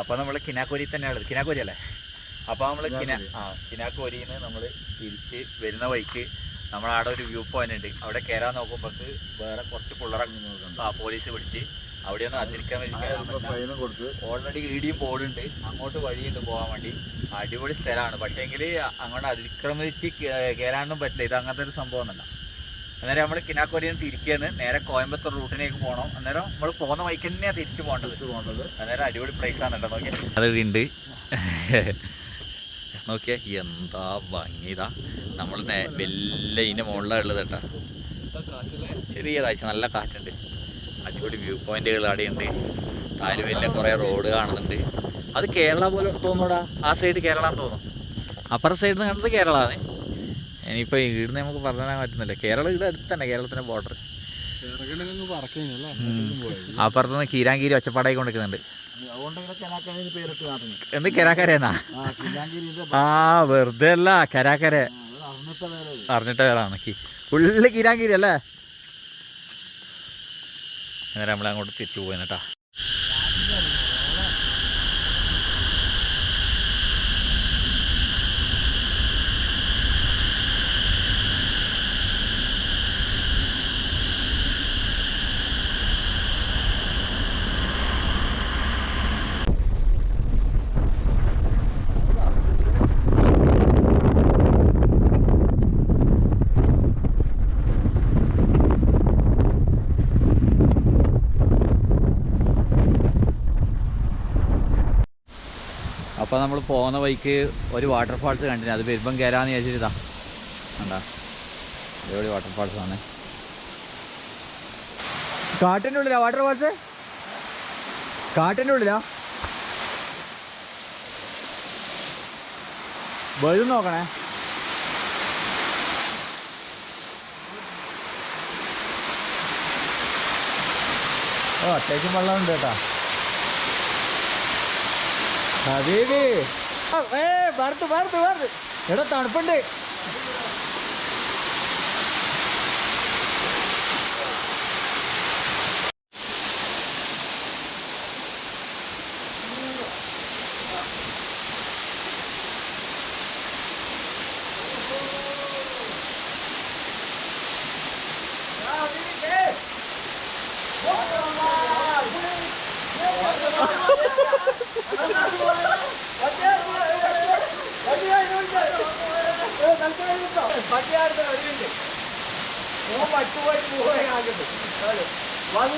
അപ്പോൾ നമ്മൾ കിനാക്കോരി തന്നെയാണ് കിനാക്കോരി അല്ലേ? അപ്പോൾ നമ്മൾ കിനാ ആ കിനാക്കോരിയിൽ നിന്ന് നമ്മൾ തിരിച്ച് വരുന്ന വഴിക്ക് നമ്മളവിടെ ഒരു വ്യൂ പോയിന്റ് ഉണ്ട്. അവിടെ കയറാൻ നോക്കുമ്പോഴേക്ക് വേറെ കുറച്ച് പിള്ളേരെ ആ പോലീസ് പിടിച്ച്. അവിടെ ഒന്ന് അതിരിക്കാൻ വേണ്ടി ഓൾറെഡി ഇടിയും ബോർഡുണ്ട് അങ്ങോട്ട് വഴിയുണ്ട് പോകാൻ വേണ്ടി. അടിപൊളി സ്ഥലമാണ്. പക്ഷേങ്കിൽ അങ്ങോട്ട് അതിക്രമിച്ച് കയറാനൊന്നും പറ്റില്ല. ഇത് അങ്ങനത്തെ ഒരു സംഭവം ഒന്നല്ല അന്നേരം നമ്മൾ കിനാക്കോരിയിൽ നിന്ന് തിരിക്കുകയാണ് നേരെ കോയമ്പത്തൂർ റൂട്ടിലേക്ക് പോകണം അന്നേരം നമ്മൾ പോകുന്ന വഴിക്ക് തന്നെയാണ് തിരിച്ചു പോകേണ്ടത്. പോകേണ്ടത്. അന്നേരം അടിപൊളി പ്ലേസ് ആണ് കേട്ടോ നോക്കിയാൽ അത് ഉണ്ട് നോക്കിയേ എന്താ ഭംഗിതാ നമ്മൾ വലിയ ഇതിന്റെ മുകളിലാണ് ഉള്ളത് കേട്ടോ. ചെറിയ കാഴ്ച നല്ല കാറ്റുണ്ട്. അടിപൊളി വ്യൂ പോയിന്റുകൾ അവിടെയുണ്ട്. താൽ വലിയ കുറേ റോഡ് കാണുന്നുണ്ട്. അത് കേരള പോലെ തോന്നൂടാ ആ സൈഡ് കേരള തോന്നും അപ്പുറ സൈഡിൽ നിന്ന് കണ്ടത് കേരളമാണ് ഇനിയിപ്പോൾ ഇവിടുന്ന് നമുക്ക് പറഞ്ഞു തരാൻ പറ്റുന്നില്ല. കേരളം ഇവിടെ അടുത്ത് തന്നെ കേരളത്തിന്റെ ബോർഡർ അപ്പുറത്തുനിന്ന് കീരാങ്കീരി ഒച്ചപ്പാടായി കൊണ്ടിരിക്കുന്നുണ്ട്. എന്ത് കരാക്കരയെന്നാ? ആ വെറുതെ അല്ല കരാക്കര. അറിഞ്ഞിട്ട വേറാണ് പേരാണ്. ഫുള്ള് കീരാങ്കിരി അല്ലേ? അന്നേരം നമ്മൾ അങ്ങോട്ട് തിരിച്ചു പോയി കേട്ടാ അപ്പോൾ നമ്മൾ പോകുന്ന വഴിക്ക് ഒരു വാട്ടർഫാൾസ് കണ്ടിന്. അത് വരുമ്പം കയറാന്ന് വിചാരിച്ചിട്ടാ കണ്ടാ? അതേപോലെ വാട്ടർഫാൾസ് ആണ്. കാട്ടിന്റെ ഉള്ളിലാ വാട്ടർഫാൾസ് കാട്ടിന്റെ ഉള്ളിലാ? വരും നോക്കണേ. ഓ അത്യാവശ്യം വെള്ളമുണ്ട് കേട്ടാ. ഹബീബി ഏ വറുത്ത് വറുത്ത് വറുത്ത് എടാ തണുപ്പുണ്ട്.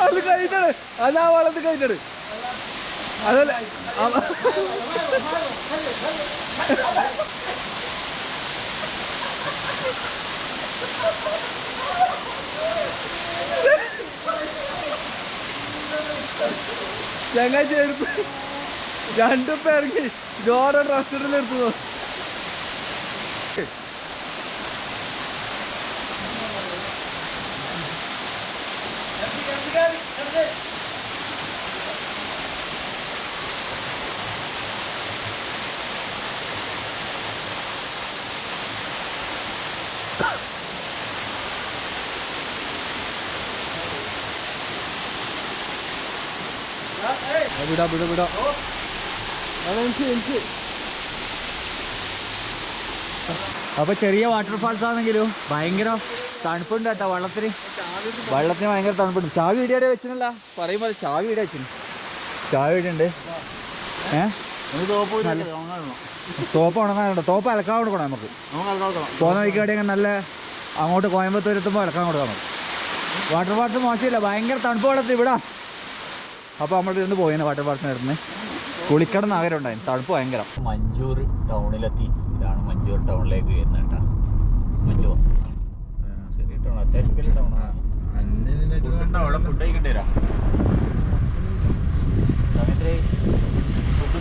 അത് കഴിഞ്ഞാണ് അതാ വളർത്ത് കഴിഞ്ഞത് അതല്ല ഞങ്ങൾ എടുത്ത് രണ്ടു പേർക്ക് ജോറ റെസ്റ്റോറന്റിൽ വിടാ വിട വിടാ. അതെനിക്ക് എനിക്ക് അപ്പൊ ചെറിയ വാട്ടർഫാൾസ് ആണെങ്കിലും ഭയങ്കര തണുപ്പുണ്ട് കേട്ടോ വെള്ളത്തിന്. വെള്ളത്തിന് ഭയങ്കര തണുപ്പുണ്ട്. ചാവി ഇടിയാടെ വെച്ചിട്ടില്ല പറയുമ്പോൾ ചാവി ഇടിയ വെച്ചു ചാവി ഇടിയുണ്ട് ഏ? തോപ്പ് ഉണങ്ങാനുണ്ട് തോപ്പ് അലക്കാൻ കൊടുക്കണം നമുക്ക്? പോകുന്ന വഴിക്കാണെങ്കിൽ നല്ല അങ്ങോട്ട് കോയമ്പത്തൂർ എത്തുമ്പോൾ അലക്കാൻ കൊടുക്കാം നമുക്ക്. വാട്ടർ ഫാൾസ് മോശമില്ല. ഭയങ്കര തണുപ്പ് വെള്ളത്തിൽ ഇവിടെ അപ്പോൾ നമ്മൾ ഇരുന്ന് പോയിന് വാട്ടർ പാർക്ക് ഇരുന്ന് കുളിക്കട ആഗ്രഹം ഉണ്ടായിരുന്നു തണുപ്പ് ഭയങ്കര. മഞ്ചൂർ ടൗണിലെത്തി. ഇതാണ് മഞ്ചൂർ ടൗണിലേക്ക് വരുന്നത് കേട്ടോ. മഞ്ചൂർ. ചെറിയ ടൗൺ അത്യാവശ്യം വലിയ ടൗണാണ് അവിടെ ഫുഡ് കഴിക്കേണ്ടി വരാം. സമയത്ത് ഫുഡ്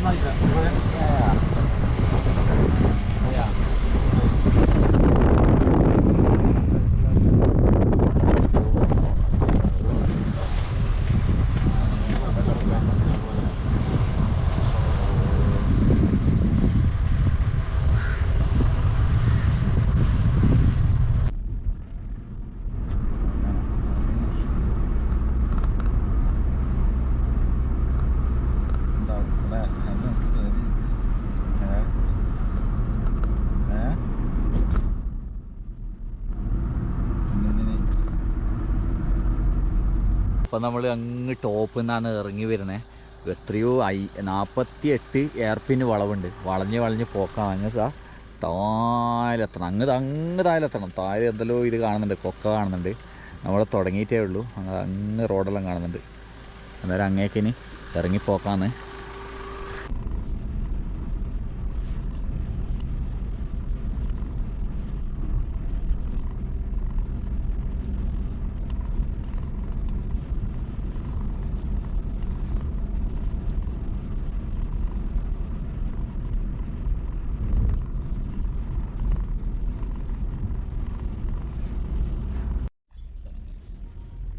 അപ്പം നമ്മൾ അങ്ങ് ടോപ്പിൽ നിന്നാണ് ഇറങ്ങി വരുന്നത് എത്രയോ ഐ നാൽപ്പത്തി എട്ട് എയർപിന് വളവുണ്ട്. വളഞ്ഞ് വളഞ്ഞ് പോക്കാം. അങ്ങ് താഴെത്തണം. അങ്ങ് അങ്ങ് താഴെത്തണം. താഴെ എന്തെല്ലോ ഇത് കാണുന്നുണ്ട്. കൊക്ക കാണുന്നുണ്ട്. നമ്മൾ തുടങ്ങിയിട്ടേ ഉള്ളൂ. അങ്ങ് അങ്ങ് റോഡെല്ലാം കാണുന്നുണ്ട്. അന്നേരം അങ്ങേക്കിനി ഇറങ്ങിപ്പോക്കാന്ന്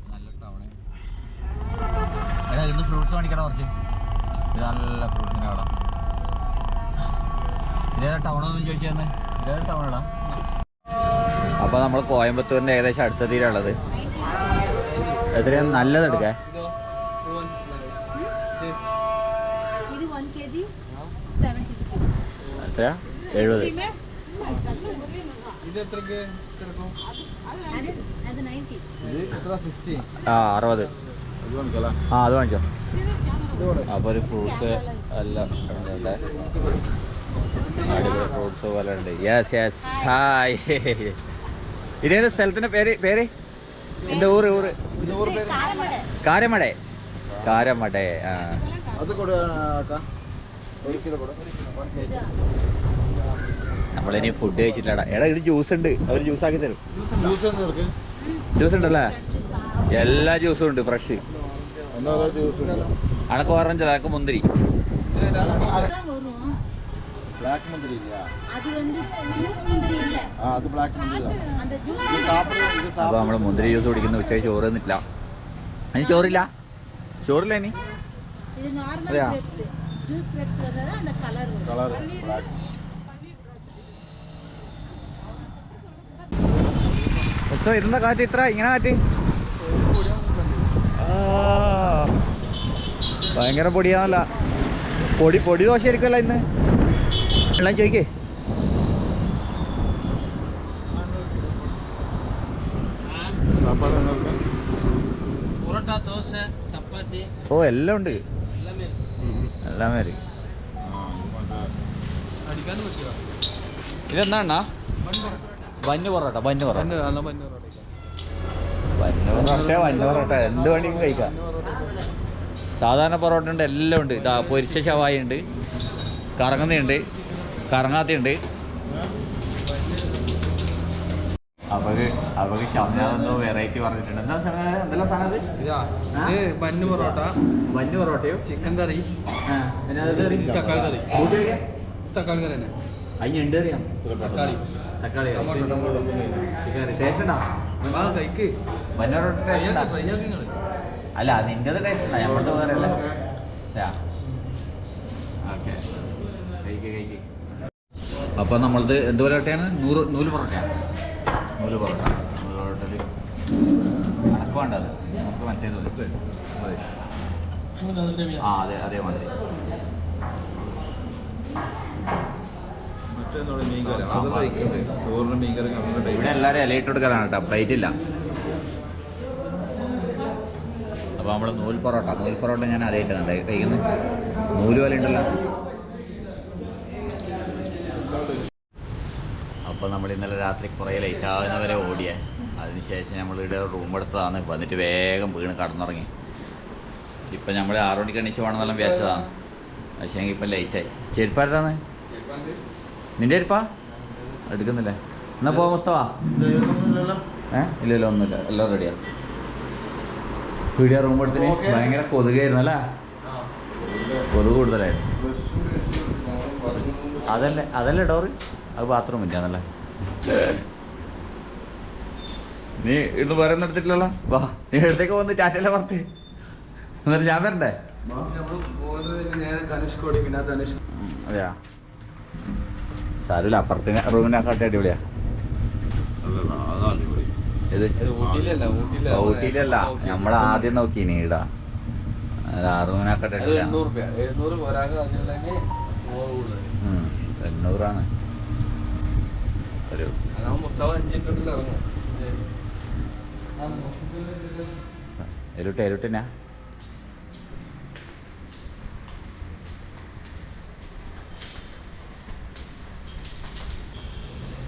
നല്ല ടൗണ് എടാ പിടിക്കണം കുറച്ച്? ഇത് നല്ല ഫ്രൂട്ട്സിന്റെ അവിടെ. ഇതേതാ ടൗണൊന്നും ചോദിച്ചു തന്നെ ഇതേതാ ടൗണാടാ അപ്പൊ നമ്മൾ കോയമ്പത്തൂരിന്റെ ഏകദേശം അടുത്ത തീരുള്ളത് എത്രയാണ് നല്ലതെടുക്കാൻ എത്രയാ? എഴുപത്. ആ അറുപത്. ആ അത് വാങ്ങിച്ചോ. അപ്പോൾ ഒരു ഫ്രൂട്ട്സ് എല്ലാം ഉണ്ട്. അടിപൊളി ഫ്രൂട്ട്സ് പോലെ ഉണ്ട്. യെസ് യെസ് ഹായ് ഇതേത് സ്ഥലത്തിന്റെ പേര്? പേര്? എന്റെ ഊര് ഊര്. കാരമട. കാരമട ആ. നമ്മളിനി ഫുഡ് കഴിച്ചിട്ടില്ലടാ. എടാ ഇത് ജ്യൂസ് ഉണ്ട്. അവർ ജ്യൂസ് ആക്കി തരും. ജ്യൂസ് ഉണ്ടല്ലേ? എല്ലാ ജ്യൂസും ഉണ്ട് ഫ്രഷ് എന്നാ ജ്യൂസ് ഉണ്ട് അണക്ക് ഓറഞ്ച് അണക്ക് മുന്തിരി வரும் ബ്ലാക്ക് മുന്തിരി ഇല്ല அது வந்து ஜூஸ் முந்திரி இல்ல ആ അത് ബ്ലാക്ക് മുന്തിരി அந்த ஜூஸ் ഇത് സാപ്പിട് ഇത് അപ്പോൾ നമ്മൾ മുന്തിരി ജ്യൂസ് കുടിക്കുന്ന ഉച്ചയ്ക്ക് ചോറ് തന്നിട്ടില്ല അതിന് ചോറില്ല ചോറില്ല ഇനി இது நார்மல் அதையா? கிரேப்ஸ் ஜூஸ் கிரேப்ஸ் வந்தா அந்த கலர் வரும் കളർ ബ്ലാക്ക് എത്ര ഇരുന്ന കാറ്റ് ഇത്ര ഇങ്ങനെ കാറ്റ് ആ, ഭയങ്കര പൊടിയാണല്ല. പൊടി പൊടി ദോശ ആയിരിക്കുമല്ലോ ഇന്ന്? വെള്ളം ചോദിക്കേ. ഓ എല്ലാം ഉണ്ട്. എല്ലാം പറ്റുക ഇതെന്താ ബന്ന് പൊറോട്ട ബന്ന് പൊറോട്ട. ബന്ന് പൊറോട്ട എന്ത് വേണമെങ്കിലും കഴിക്കാം. സാധാരണ പൊറോട്ട ഉണ്ട് എല്ലാം ഉണ്ട്. ഇതാ പൊരിച്ച ശവായി ഉണ്ട് കറങ്ങുന്നുണ്ട് കറങ്ങാത്തയുണ്ട്. അവർ അവർ ഷംനാഥെന്തോ വെറൈറ്റി പറഞ്ഞിട്ടുണ്ട്. എന്താ സാധനം എന്തെല്ലാം സാധനം ഇത് ബന്ന് പൊറോട്ട. ബന്ന് പൊറോട്ടയോ? ചിക്കൻ കറി. തക്കാളി കറി. തക്കാളി കറി തന്നെ. അതിന് ഉണ്ട് അറിയാം. തക്കാളി. ടേസ്റ്റ്? ടേസ്റ്റ് അല്ല നിന്റേത് ടേസ്റ്റ്. ഉണ്ടോ നമ്മുടെ വേറെ അല്ല. ഓക്കെ. കഴിക്ക് കഴിക്ക്. അപ്പോൾ നമ്മളത് എന്ത് പൊറോട്ടയാണ് നൂറ് നൂൽ പൊറോട്ടയാണ് നൂൽ പൊറോട്ട. നൂൽ പൊറോട്ടയിൽ കണക്ക് വേണ്ടത് നമുക്ക് മറ്റേത് ആ അതെ അതേമാതിരി. മറ്റേ മീൻ കറി അത് കഴിക്കണ്ടേ? ചോറിന് മീൻ കറി അങ്ങനെ ഇവിടെ എല്ലാവരും ഇലയിട്ട് കേട്ടോ. പ്ലേറ്റ് ഇല്ല. അപ്പോൾ നമ്മൾ നൂൽ പൊറോട്ട. നൂൽ പൊറോട്ട ഞാൻ അറിയിട്ടുണ്ട് കഴിക്കുന്നത് നൂൽ പോലെ ഉണ്ടല്ലോ. അപ്പോൾ നമ്മൾ ഇന്നലെ രാത്രി കുറേ ലൈറ്റ് ആകുന്നവരെ ഓടിയേ. അതിനുശേഷം നമ്മൾ ഇവിടെ റൂം എടുത്തതാണ്. വന്നിട്ട് വേഗം വീണ് കടന്നുറങ്ങി. ഇപ്പം നമ്മൾ ആറു മണിക്ക് എണീച്ച് പോകണമെന്നെല്ലാം വിചാരിച്ചതാണ് പക്ഷേ ഇപ്പം ലേറ്റായി ചെരുപ്പാരതാണ് നിന്റെ അടുപ്പാ എടുക്കുന്നില്ലേ? എന്നാ പോവാ മുസ്തവാ ഏ? ഇല്ല ഇല്ല ഒന്നുമില്ല എല്ലാം റെഡിയാ വീഡിയോ റൂം എടുത്തിന്. ഭയങ്കര കൊതുകായിരുന്നു അല്ലേ? കൊതുക് കൂടുതലായിരുന്നു. അതല്ലേ അതല്ലേ ഡോറ്? അത് ബാത്റൂം ഇല്ലാന്നല്ലേ നീ ഇന്ന് വേറെ ഒന്നും എടുത്തിട്ടില്ലല്ലോ? വാ നീ എടുത്തേക്ക് വന്ന് ടാറ്റയിലെ പുറത്ത് എന്നിട്ട് ഞാൻ വരണ്ടേ? അതെയാ. സാരമില്ല അപ്പുറത്തിന് റൂമിനൊക്കെ അടിപൊളിയാ. ഇത് ഊട്ടിയിലല്ല നമ്മൾ ആദ്യം നോക്കി നീടാ റൂമിനൊക്കെ അത് അടിപൊളിയാണ് എണ്ണൂറ് രൂപ എഴുന്നൂറ് ഒരാൾക്ക് അതിനുള്ളെങ്കിൽ നൂറ് കൂടുതൽ ഉം, എണ്ണൂറാണ് ഒരു അതാവുമ്പോ മുസ്താവ്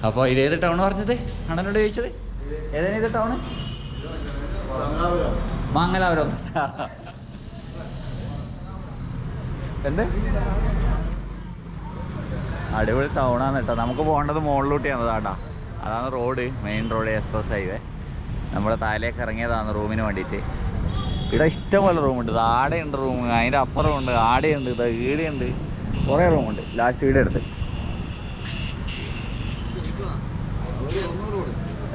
അഞ്ച് ഇത് ഏത് അപ്പോൾ ടൗൺ പറഞ്ഞത്? അണ്ണനോട് ചോദിച്ചത്? ഏതാണ് ഇത് ടൗണ് മംഗലാപുരം. എന്ത്? അടിപൊളി ടൗണാണ് കേട്ടോ നമുക്ക് പോകേണ്ടത് മുകളിലൂട്ടിയാണ് കേട്ടോ അതാണ് road main road express highway നമ്മുടെ താഴേക്ക് ഇറങ്ങിയതാണ് റൂമിന് വേണ്ടിയിട്ട്. ഇവിടെ ഇഷ്ടംപോലെ റൂമുണ്ട് ആടെയുണ്ട് റൂം അതിന്റെ അപ്പുറമുണ്ട് ആടെയുണ്ട് ഇത് ഈടെയുണ്ട് കുറേ റൂമുണ്ട് ലാസ്റ്റ് ഈടെ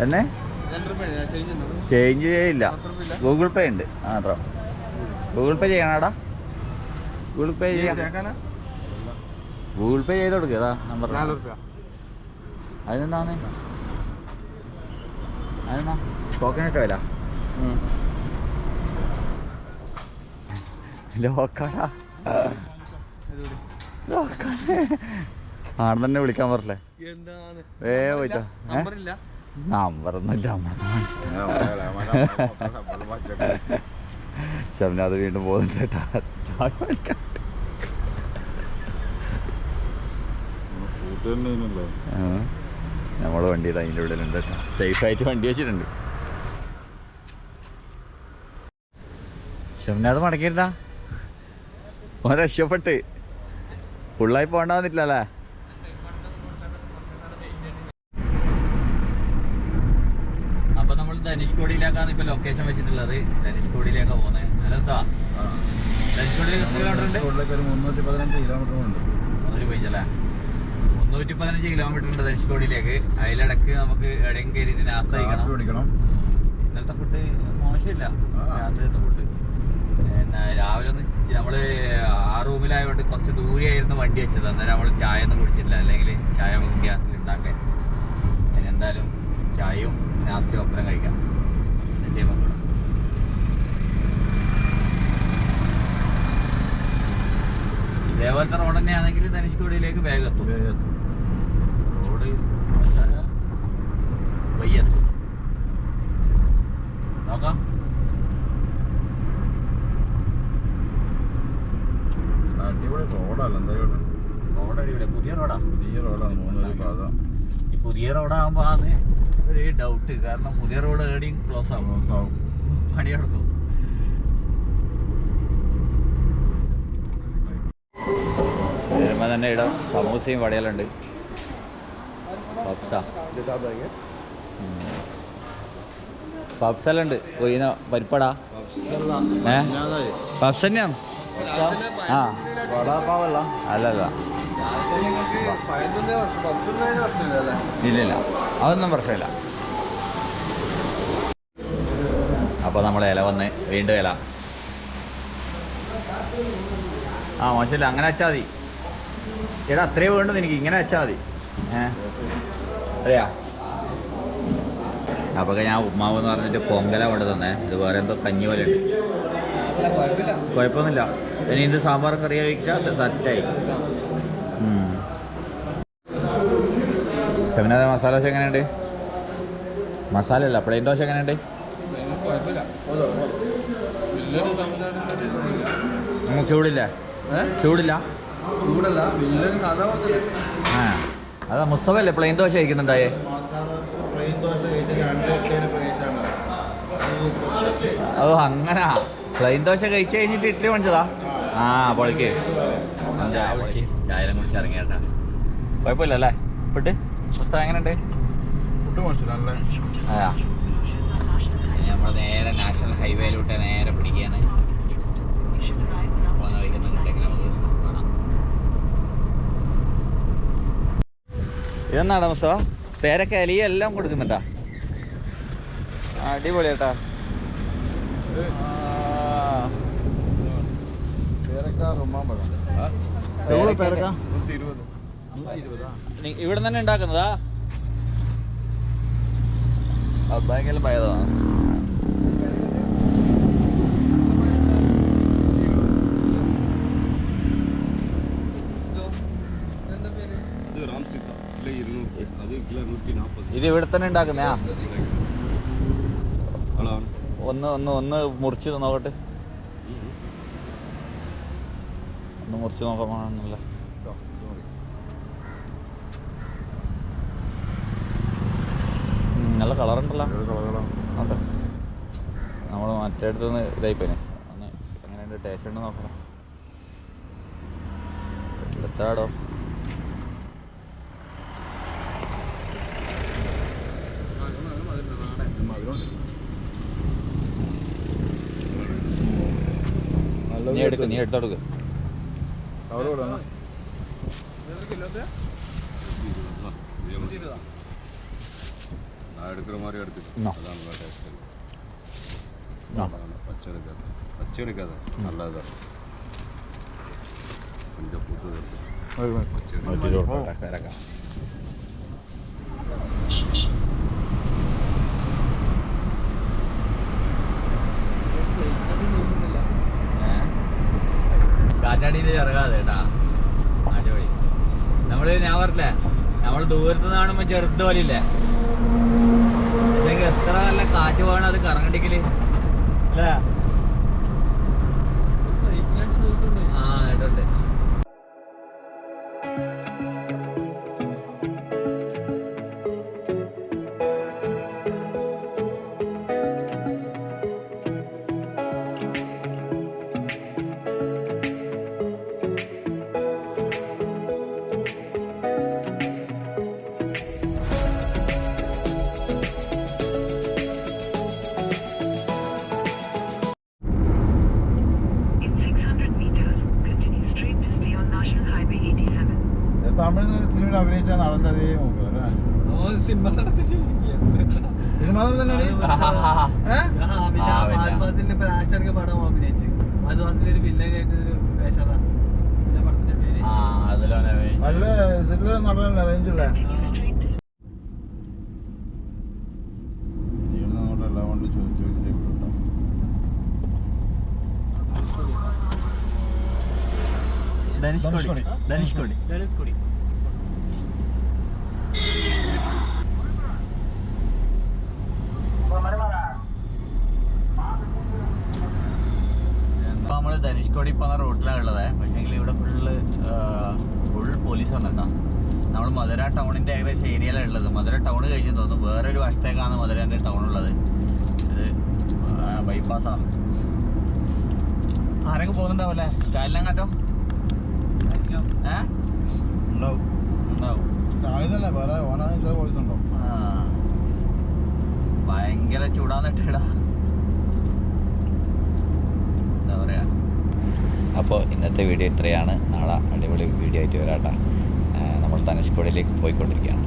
എന്നെ? ചേഞ്ച് ചെയ്യില്ല ഗൂഗിൾ പേ ഉണ്ട്. മാത്രം ഗൂഗിൾ പേ ചെയ്യണടാ. ഗൂഗിൾ പേ ചെയ്യാം. ഗൂഗിൾ പേ ചെയ്ത് കൊടുക്കുക അതാ നമ്പർ അതിനെന്താണ്? അതെന്നാ കോക്കനട്ട് വില ലോക്കാടാ ആണെന്നെ വിളിക്കാൻ പറഞ്ഞില്ലേ എന്താണ് വേ പോയിട്ടോ നമ്പറില്ല നമ്പറൊന്നുമില്ല ശബനാഥ് വീണ്ടും പോകുന്നുണ്ട് ചായ. നമ്മളെ വണ്ടി അതിന്റെ ഉള്ളിലുണ്ട് കേട്ടോ. സേഫായിട്ട് വണ്ടി വെച്ചിട്ടുണ്ട്. ശബനാഥ് മടക്കിയിരുന്നാ? ഓൻ രക്ഷപ്പെട്ട്. ഫുള്ളായി പോകണ്ടാവുന്നില്ലല്ലേ അപ്പൊ നമ്മൾ ധനുഷ്കോടിയിലേക്കാണ് ഇപ്പൊ ലൊക്കേഷൻ വെച്ചിട്ടുള്ളത്. ധനുഷ്കോടിയിലേക്കാണ് പോകുന്നത് ഹലോ സാ. എത്ര കിലോമീറ്റർ മുന്നൂറ്റി പതിനഞ്ച് കിലോമീറ്റർ ഉണ്ട്. മുന്നൂറ്റി പതിനഞ്ചല്ലേ മുന്നൂറ്റി പതിനഞ്ച് കിലോമീറ്റർ ഉണ്ട് ധനുഷ്കോടിയിലേക്ക് അതിലിടക്ക് നമുക്ക് എവിടെയും കയറിയിട്ട് നാസ്ത കഴിക്കണം ഇന്നലത്തെ ഫുഡ് മോശമില്ല. രാത്രിയത്തെ ഫുഡ് പിന്നെ രാവിലെ ഒന്ന് നമ്മൾ ആ റൂമിലായതുകൊണ്ട് കുറച്ച് ദൂരെയായിരുന്നു വണ്ടി വെച്ചത്. അന്നേരം നമ്മൾ ചായ ഒന്നും കുടിച്ചിട്ടില്ല. അല്ലെങ്കിൽ ചായ നമുക്ക് ഗ്യാസിൽ ഉണ്ടാക്കാൻ. അതിനെന്തായാലും ചായയും നാസ്തിയും ഒപ്പരം കഴിക്കാം എന്നിട്ടേ പപ്പടം ഇതേപോലത്തെ റോഡ് തന്നെയാണെങ്കിൽ ധനുഷ്കോടിയിലേക്ക് വേഗത്തും. വേഗത്തും. റോഡ് വയ്യത്തും. നോക്കാം. അടിപൊളി റോഡല്ല എന്തായാലും. റോഡ് അടിപൊളി. പുതിയ റോഡാ. പുതിയ റോഡാണ് മൂന്നൊരു പാത. ഈ പുതിയ റോഡാകുമ്പോ ആണ് ഒരു ഡൗട്ട് കാരണം പുതിയ റോഡ് എവിടെയും ക്ലോസ് ആവും. ക്ലോസ് ആവും. പണിയെടുക്കും സമൂസയും വടയലുണ്ട് പപ്സ. പപ്സലുണ്ട് കൊയ്യുന്ന പരിപ്പടാ. ഏ? പപ്സ തന്നെയാണ് ആ. അല്ലല്ല. ഇല്ലില്ല. അതൊന്നും പ്രശ്നമില്ല. അപ്പോൾ നമ്മളെ ഇല വന്ന് വീണ്ടും ഇല. ആ മോശമില്ല. അങ്ങനെ വെച്ചാൽ മതി. എടാ അത്രേ വേണ്ടത് എനിക്ക്. ഇങ്ങനെ വെച്ചാൽ മതി. അറിയാ? അപ്പോൾ ഞാൻ ഉപ്മാവ് എന്ന് പറഞ്ഞിട്ട് പൊങ്കല കൊണ്ട് തന്നെ. ഇത് വേറെ എന്തോ കഞ്ഞി പോലെ ഉണ്ട്. കുഴപ്പമൊന്നുമില്ല. ഇനി ഇത് സാമ്പാർ കറി വെച്ചാൽ സെറ്റായി ഷെമിനാഥ മസാല ദോശ എങ്ങനെയുണ്ട്? മസാല അല്ല പ്ലെയിൻ ദോശ എങ്ങനെയുണ്ട്? ചൂടില്ല? ചൂടില്ല? ചൂടല്ല സാധാ പോലെ ആ അതാ മുസ്തഫ അല്ലേ പ്ലെയിൻ ദോശ കഴിക്കുന്നുണ്ടായേ? ഓ അങ്ങനാ. പ്ലെയിൻ ദോശ കഴിച്ചു കഴിഞ്ഞിട്ട് ഇഡ്ഡലി മേടിച്ചതാ ആ പൊളിക്ക്. ചായ കുടിച്ച് ചായലും കുടിച്ച് ഇറങ്ങിയേട്ടാ കുഴപ്പമില്ല അല്ലേ ഫുഡ് പുസ്തകം എങ്ങനെയുണ്ട്? നമ്മൾ നേരെ നാഷണൽ ഹൈവേയിലൂട്ട് നേരെ പിടിക്കുകയാണ് പോകുന്ന വഴിക്ക് ഉണ്ടെങ്കിൽ നമുക്ക് കാണാം ഇതെന്നാടാ മുസ്തഫ? പേരൊക്കെ അലിയ എല്ലാം കൊടുക്കുന്നുണ്ടാ? അടിപൊളി കേട്ടാ ഇവിടെ തന്നെ ഉണ്ടാക്കുന്നതാ? ഭയങ്കര ഭയതാണ് ഇത് ഇവിടെ തന്നെ ഉണ്ടാക്കുന്നേ? ഒന്ന് ഒന്ന് ഒന്ന് മുറിച്ച് നോക്കട്ടെ. ഒന്ന് മുറിച്ച് നോക്കാമെന്നല്ല നല്ല കളറുണ്ടല്ലോ. അതെ. നമ്മൾ മറ്റേടത്ത് നിന്ന് ഇതായിപ്പോനെ ഒന്ന് എങ്ങനെയുണ്ട്? ടേസ്റ്റ് ഉണ്ട് നോക്കണം. എടുത്താടോ എടുക്ക് നീ എടുത്തോടുക്ക്. എടുക്കുന്ന മാറി എടുത്തിട്ടുണ്ട് അതാണ് ടേസ്റ്റ് പച്ചെടുക്കാതെ പച്ചെടുക്കാതെ നല്ലതാണ് கொஞ்சம் போட்டு வச்சிருக்கோம் അടിയിൽ ചെറുക്കാതെ കേട്ടാ അടിപൊളി. നമ്മൾ ഞാൻ പറഞ്ഞില്ലേ നമ്മൾ ദൂരത്ത് കാണുമ്പോ ചെറുത്ത് പോലില്ലേ. എത്ര നല്ല കാറ്റ് പോകണം അത് കറങ്ങണ്ടിക്കൽ അല്ലേ? തന്നെയാണ് പടം അഭിനയിച്ച്. ആദിവാസിലൊരു വില്ലനായിട്ട് ഒരു വേഷമാണ്. നല്ല സിനിമ നടനല്ല റേഞ്ചുള്ള ധനുഷ്കോടി. ധനുഷ്കോടി. ധനുഷ്കോടി ഇപ്പൊ നമ്മൾ ധനുഷ്കോടി പോകുന്ന റോഡിലാണ് ഉള്ളത് പക്ഷേങ്കിൽ ഇവിടെ ഫുള്ള് പോലീസ് വന്നിട്ടാ. നമ്മൾ മധുര ടൗണിന്റെ ഏകദേശം ഏരിയയിലാണ് ഉള്ളത്. മധുര ടൗൺ കഴിഞ്ഞ് തോന്നുന്നു വേറൊരു വശത്തേക്കാണ് മധുരേന്റെ ടൗൺ ഉള്ളത്. ഇത് ബൈപ്പാസാണ് ആണ്. ആരൊക്കെ പോകുന്നുണ്ടാവല്ലേ? കാലിലങ്ങാറ്റോ ഏ? ഉണ്ടാവും. ഉണ്ടാവും. ഭയങ്കര ചൂടാന്നിട്ടാ എന്താ പറയാ? അപ്പോൾ ഇന്നത്തെ വീഡിയോ ഇത്രയാണ്. നാളെ അടിപൊളി വീഡിയോ ആയിട്ട് വരാട്ടാ നമ്മൾ തനുഷ്കോടിയിലേക്ക് പോയിക്കൊണ്ടിരിക്കുകയാണ്.